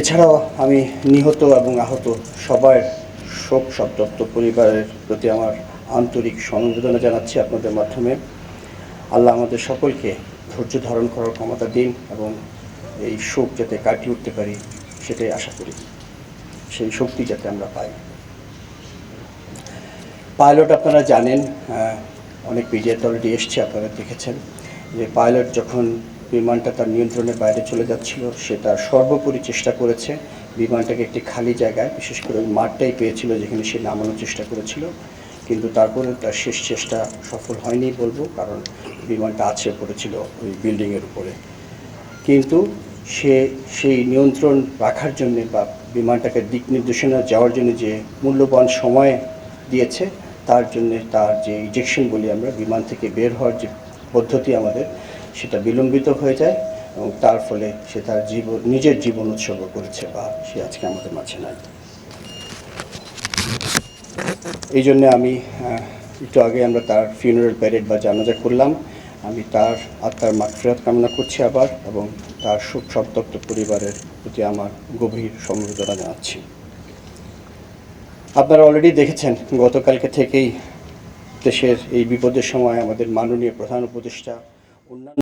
এছাড়াও আমি নিহত এবং আহত সবার শোক সন্তপ্ত পরিবারের প্রতি আমার আন্তরিক সমবেদনা জানাচ্ছি আপনাদের মাধ্যমে। আল্লাহ আমাদের সকলকে ধৈর্য ধারণ করার ক্ষমতা দিন এবং এই শোক যাতে কাটিয়ে উঠতে পারি সেটাই আশা করি। সেই শক্তি যাতে আমরা পাই। পাইলট আপনারা জানেন অনেক মিডিয়াতে অলরেডি এসছে, আপনারা দেখেছেন। যে পাইলট যখন বিমানটা তার নিয়ন্ত্রণের বাইরে চলে যাচ্ছিল। সে তার সর্বোপরি চেষ্টা করেছে। বিমানটাকে একটি খালি জায়গায়, বিশেষ করে ওই মাঠটাই পেয়েছিল যেখানে সে নামানোর চেষ্টা করেছিল। কিন্তু তারপরে তার শেষ চেষ্টা সফল হয়নি বলব, কারণ বিমানটা আছে পড়েছিল ওই বিল্ডিংয়ের উপরে। কিন্তু সে সেই নিয়ন্ত্রণ রাখার জন্যে বা বিমানটাকে দিক নির্দেশনা যাওয়ার জন্য যে মূল্যবান সময় দিয়েছে, তার জন্য তার যে ইজেকশন বলি আমরা, বিমান থেকে বের হওয়ার যে পদ্ধতি আমাদের সেটা বিলম্বিত হয়ে যায় এবং তার ফলে সে তার জীবন, নিজের জীবন উৎসর্গ করেছে বা সে আজকে আমাদের মাঝে নাই। এই জন্য আমি একটু আগে আমরা তার ফিউনারাল প্যারেড বা জানাজা করলাম। আমি তার আত্মার মাগফিরাত কামনা করছি আবার এবং তার শোক সন্তপ্ত পরিবারের প্রতি আমার গভীর সমবেদনা জানাচ্ছি। আপনারা অলরেডি দেখেছেন, গতকালকে থেকেই দেশের এই বিপদের সময় আমাদের মাননীয় প্রধান উপদেষ্টা, অন্যান্য